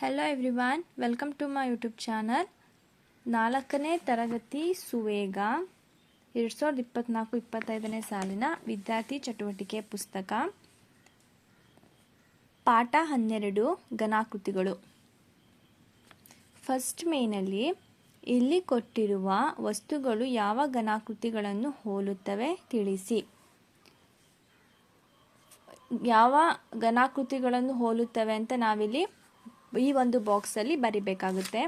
Hello everyone welcome to my YouTube channel ನಾಲ್ಕನೇ ತರಗತಿ ಸುವೇಗ, ಎರಡು ಸಾವಿರದ ಇಪ್ಪತ್ನಾಲ್ಕು ಇಪ್ಪತ್ತೈದನೇ ಸಾಲಿನ ವಿದ್ಯಾರ್ಥಿ ಚಟುವಟಿಕೆ ಪುಸ್ತಕ. ಪಾಠ ಹನ್ನೆರಡು, ಘನಾಕೃತಿಗಳು. ಫಸ್ಟ್ ಮೇನಲ್ಲಿ ಇಲ್ಲಿ ಕೊಟ್ಟಿರುವ ವಸ್ತುಗಳು ಯಾವ ಘನಾಕೃತಿಗಳನ್ನು ಹೋಲುತ್ತವೆ ತಿಳಿಸಿ. ಯಾವ ಘನಾಕೃತಿಗಳನ್ನು ಹೋಲುತ್ತವೆ ಅಂತ ನಾವಿಲ್ಲಿ ಈ ಒಂದು ಬಾಕ್ಸಲ್ಲಿ ಬರಿಬೇಕಾಗುತ್ತೆ.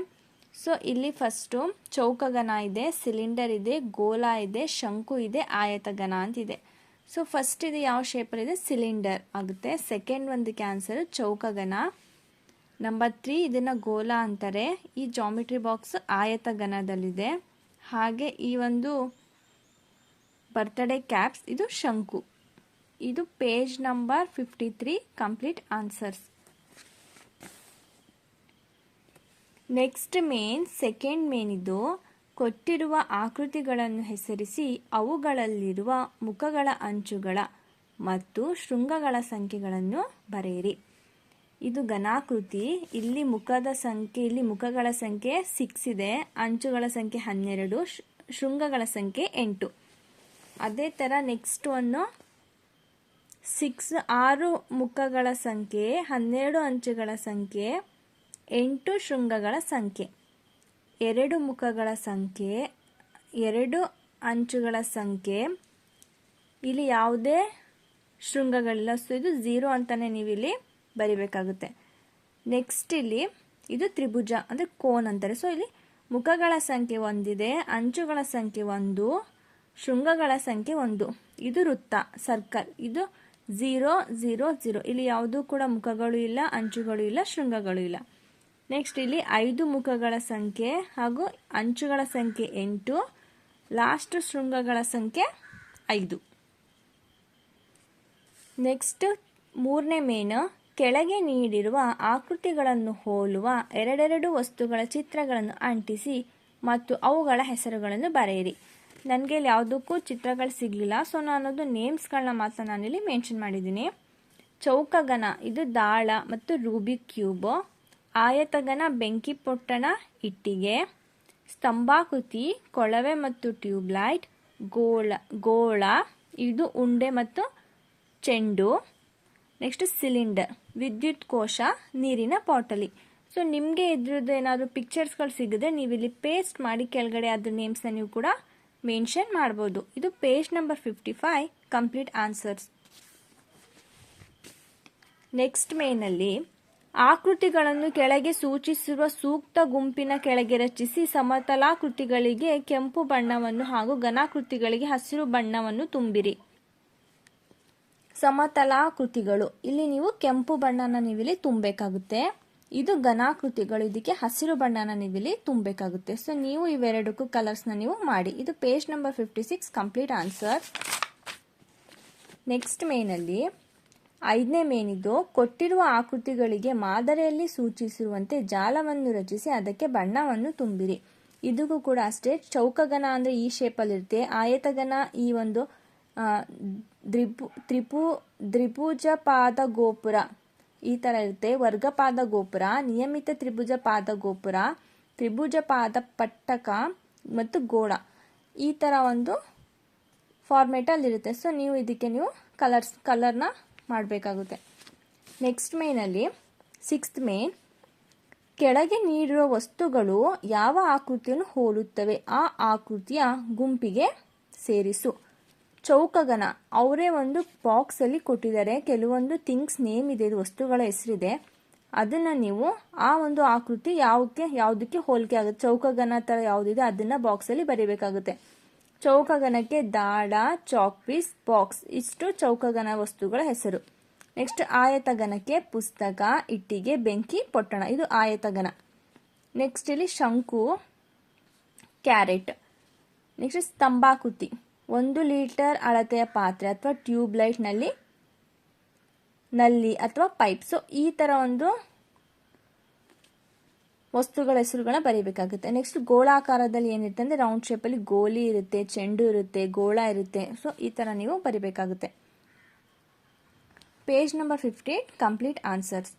ಸೊ ಇಲ್ಲಿ ಫಸ್ಟು ಚೌಕಗಣ ಇದೆ ಸಿಲಿಂಡರ್ ಇದೆ, ಗೋಲ ಇದೆ, ಶಂಕು ಇದೆ ಆಯತಗನ ಅಂತಿದೆ ಸೊ ಫಸ್ಟ್ ಇದು ಯಾವ ಶೇಪಲ್ಲಿದೆ ಸಿಲಿಂಡರ್ ಆಗುತ್ತೆ. ಸೆಕೆಂಡ್ ಒಂದು ಕ್ಯಾನ್ಸರ್ ಚೌಕಗನ ನಂಬರ್ ತ್ರೀ ಇದನ್ನು ಗೋಲ ಅಂತಾರೆ. ಈ ಜಾಮಿಟ್ರಿ ಬಾಕ್ಸ್ ಆಯತಗನದಲ್ಲಿದೆ ಹಾಗೆ ಈ ಒಂದು ಬರ್ತ್ಡೇ ಕ್ಯಾಪ್ಸ್ ಇದು ಶಂಕು. ಇದು page number fifty three complete answers next main second ಮೇನ್ ಕೊಟ್ಟಿರುವ ಆಕೃತಿಗಳನ್ನು ಹೆಸರಿಸಿ ಅವುಗಳಲ್ಲಿರುವ ಮುಖಗಳ ಅಂಚುಗಳ ಮತ್ತು ಶೃಂಗಗಳ ಸಂಖ್ಯೆಗಳನ್ನು ಬರೆಯಿರಿ. ಇದು ಘನಾಕೃತಿ. ಇಲ್ಲಿ ಮುಖದ ಸಂಖ್ಯೆ, ಇಲ್ಲಿ ಮುಖಗಳ ಸಂಖ್ಯೆ ಸಿಕ್ಸ್ ಇದೆ. ಅಂಚುಗಳ ಸಂಖ್ಯೆ ಹನ್ನೆರಡು ಶೃಂಗಗಳ ಸಂಖ್ಯೆ ಎಂಟು. ಅದೇ ಥರ ನೆಕ್ಸ್ಟ್ ಒಂದು ಸಿಕ್ಸ್ ಆರು ಮುಖಗಳ ಸಂಖ್ಯೆ, ಹನ್ನೆರಡು ಅಂಚುಗಳ ಸಂಖ್ಯೆ ಎಂಟು ಶೃಂಗಗಳ ಸಂಖ್ಯೆ. ಎರಡು ಮುಖಗಳ ಸಂಖ್ಯೆ, ಎರಡು ಅಂಚುಗಳ ಸಂಖ್ಯೆ. ಇಲ್ಲಿ ಯಾವುದೇ ಶೃಂಗಗಳಿಲ್ಲ. ಸೊ ಇದು ಝೀರೋ ಅಂತಲೇ ನೀವು ಇಲ್ಲಿ ಬರಿಬೇಕಾಗುತ್ತೆ. ನೆಕ್ಸ್ಟ್ ಇಲ್ಲಿ ಇದು ತ್ರಿಭುಜ, ಅಂದರೆ ಕೋನ್ ಅಂತಾರೆ. ಸೊ ಇಲ್ಲಿ ಮುಖಗಳ ಸಂಖ್ಯೆ ಒಂದಿದೆ, ಅಂಚುಗಳ ಸಂಖ್ಯೆ ಒಂದು, ಶೃಂಗಗಳ ಸಂಖ್ಯೆ ಒಂದು. ಇದು ವೃತ್ತ ಸರ್ಕಲ್ ಇದು ಝೀರೋ ಝೀರೋ ಝೀರೋ ಇಲ್ಲಿ ಯಾವುದೂ ಕೂಡ ಮುಖಗಳು ಇಲ್ಲ, ಅಂಚುಗಳು ಇಲ್ಲ, ಶೃಂಗಗಳು ಇಲ್ಲ. ನೆಕ್ಸ್ಟ್ ಇಲ್ಲಿ ಐದು ಮುಖಗಳ ಸಂಖ್ಯೆ ಹಾಗೂ ಅಂಚುಗಳ ಸಂಖ್ಯೆ ಎಂಟು ಲಾಸ್ಟ್ ಶೃಂಗಗಳ ಸಂಖ್ಯೆ ಐದು. ನೆಕ್ಸ್ಟ್ ಮೂರನೇ ಮೇನ, ಕೆಳಗೆ ನೀಡಿರುವ ಆಕೃತಿಗಳನ್ನು ಹೋಲುವ ಎರಡೆರಡು ವಸ್ತುಗಳ ಚಿತ್ರಗಳನ್ನು ಅಂಟಿಸಿ ಮತ್ತು ಅವುಗಳ ಹೆಸರುಗಳನ್ನು ಬರೆಯಿರಿ. ನನಗೆ ಇಲ್ಲಿ ಯಾವುದಕ್ಕೂ ಚಿತ್ರಗಳು ಸಿಗಲಿಲ್ಲ ಸೊ ನಾನದು ನೇಮ್ಸ್ಗಳನ್ನ ಮಾತ್ರ ನಾನಿಲ್ಲಿ ಮೆನ್ಷನ್ ಮಾಡಿದ್ದೀನಿ. ಚೌಕಗನ ಇದು ದಾಳ ಮತ್ತು ರೂಬಿ ಕ್ಯೂಬ್ ಆಯತಗನ ಬೆಂಕಿ ಪೊಟ್ಟಣ ಇಟ್ಟಿಗೆ, ಸ್ತಂಭಾಕೃತಿ, ಕೊಳವೆ ಮತ್ತು ಟ್ಯೂಬ್ಲೈಟ್, ಗೋಳ ಗೋಳ, ಇದು ಉಂಡೆ ಮತ್ತು ಚೆಂಡು. ನೆಕ್ಸ್ಟ್ ಸಿಲಿಂಡರ್ ವಿದ್ಯುತ್ ಕೋಶ, ನೀರಿನ ಪಾಟಲಿ ಸೊ ನಿಮಗೆ ಇದ್ರದ್ದು ಏನಾದರೂ ಪಿಕ್ಚರ್ಸ್ಗಳು ಸಿಗದೆ ನೀವು ಇಲ್ಲಿ ಪೇಸ್ಟ್ ಮಾಡಿ ಕೆಳಗಡೆ ಅದ್ರ ನೇಮ್ಸ್ನ ನೀವು ಕೂಡ ಮೆನ್ಷನ್ ಮಾಡ್ಬೋದು. ಇದು page number fifty five complete answers next ಮೇನಲ್ಲಿ ಆಕೃತಿಗಳನ್ನು ಕೆಳಗೆ ಸೂಚಿಸಿರುವ ಸೂಕ್ತ ಗುಂಪಿನ ಕೆಳಗೆ ರಚಿಸಿ ಸಮತಲಾಕೃತಿಗಳಿಗೆ ಕೆಂಪು ಬಣ್ಣವನ್ನು ಹಾಗೂ ಘನಾಕೃತಿಗಳಿಗೆ ಹಸಿರು ಬಣ್ಣವನ್ನು ತುಂಬಿರಿ. ಸಮತಲಾಕೃತಿಗಳು ಇಲ್ಲಿ ನೀವು ಕೆಂಪು ಬಣ್ಣನ ನೀವಿಲ್ಲಿ ತುಂಬಬೇಕಾಗುತ್ತೆ. ಇದು ಘನಾಕೃತಿಗಳು ಇದಕ್ಕೆ ಹಸಿರು ಬಣ್ಣನ ನೀವಿಲ್ಲಿ ತುಂಬಬೇಕಾಗುತ್ತೆ. ಸೊ ನೀವು ಇವೆರಡಕ್ಕೂ ಕಲರ್ಸ್ನ ನೀವು ಮಾಡಿ. ಇದು page number fifty six complete answer next ಮೇನಲ್ಲಿ ಐದನೇ ಮೇನಿದ್ದು, ಕೊಟ್ಟಿರುವ ಆಕೃತಿಗಳಿಗೆ ಮಾದರಿಯಲ್ಲಿ ಸೂಚಿಸಿರುವಂತೆ ಜಾಲವನ್ನು ರಚಿಸಿ ಅದಕ್ಕೆ ಬಣ್ಣವನ್ನು ತುಂಬಿರಿ. ಇದಕ್ಕೂ ಕೂಡ ಅಷ್ಟೇ ಚೌಕಗನ ಅಂದರೆ ಈ ಶೇಪಲ್ಲಿರುತ್ತೆ ಆಯತಗನ ಈ ಒಂದು ದ್ರಿಪು, ತ್ರಿಪು ದ್ರಿಭುಜ ಪಾದ ಗೋಪುರ ಈ ಥರ ಇರುತ್ತೆ. ವರ್ಗಪಾದ ಗೋಪುರ, ನಿಯಮಿತ ತ್ರಿಭುಜ ಪಾದ ಗೋಪುರ ತ್ರಿಭುಜ ಪಾದ ಪಟ್ಟಕ ಮತ್ತು ಗೋಡ ಈ ಥರ ಒಂದು ಫಾರ್ಮೇಟಲ್ಲಿರುತ್ತೆ ಸೊ ನೀವು ಇದಕ್ಕೆ ನೀವು ಕಲರ್ಸ್ ಕಲರ್ನ ಮಾಡಬೇಕಾಗುತ್ತೆ. ನೆಕ್ಸ್ಟ್ ಮೇನಲ್ಲಿ ಸಿಕ್ಸ್ತ್ ಮೇನ್ ಕೆಳಗೆ ನೀಡಿರುವ ವಸ್ತುಗಳು ಯಾವ ಆಕೃತಿಯನ್ನು ಹೋಲುತ್ತವೆ? ಆ ಆಕೃತಿಯ ಗುಂಪಿಗೆ ಸೇರಿಸು. ಚೌಕಗನ, ಅವರೇ ಒಂದು ಬಾಕ್ಸಲ್ಲಿ ಕೊಟ್ಟಿದ್ದಾರೆ. ಕೆಲವೊಂದು ಥಿಂಗ್ಸ್ ನೇಮ್ ಇದೆ, ಇದು ವಸ್ತುಗಳ ಹೆಸರಿದೆ. ಅದನ್ನು ನೀವು ಆ ಒಂದು ಆಕೃತಿ ಯಾವಕ್ಕೆ, ಯಾವುದಕ್ಕೆ ಹೋಲಿಕೆ ಆಗುತ್ತೆ? ಚೌಕಗನ ಥರ ಯಾವುದಿದೆ, ಅದನ್ನು ಬಾಕ್ಸಲ್ಲಿ ಬರೀಬೇಕಾಗುತ್ತೆ. ಚೌಕಗನಕ್ಕೆ ದಾಳ ಚಾಕ್ ಪೀಸ್ ಬಾಕ್ಸ್ ಇಷ್ಟು ಚೌಕಗನ ವಸ್ತುಗಳ ಹೆಸರು. ನೆಕ್ಸ್ಟ್ ಆಯತಗನಕ್ಕೆ ಪುಸ್ತಕ, ಇಟ್ಟಿಗೆ, ಬೆಂಕಿ, ಪೊಟ್ಟಣ. ಇದು ಆಯತಗನ ನೆಕ್ಸ್ಟ್ ಇಲ್ಲಿ ಶಂಕು, ಕ್ಯಾರೆಟ್. ನೆಕ್ಸ್ಟ್ ಸ್ತಂಭಾಕೃತಿ ಒಂದು ಲೀಟರ್ ಅಳತೆಯ ಪಾತ್ರೆ ಅಥವಾ ಟ್ಯೂಬ್ ಲೈಟ್ನಲ್ಲಿ ನಲ್ಲಿ ಅಥವಾ ಪೈಪ್. ಸೊ ಈ ಥರ ಒಂದು ವಸ್ತುಗಳ ಹೆಸರುಗಳನ್ನ ಬರೀಬೇಕಾಗುತ್ತೆ. ನೆಕ್ಸ್ಟ್ ಗೋಳಾಕಾರದಲ್ಲಿ ಏನಿರುತ್ತೆ ಅಂದರೆ ರೌಂಡ್ ಶೇಪಲ್ಲಿ ಗೋಲಿ ಇರುತ್ತೆ, ಚೆಂಡು ಇರುತ್ತೆ, ಗೋಳ ಇರುತ್ತೆ. ಸೊ ಈ ಥರ ನೀವು ಬರಿಬೇಕಾಗುತ್ತೆ. Page number fifty complete answers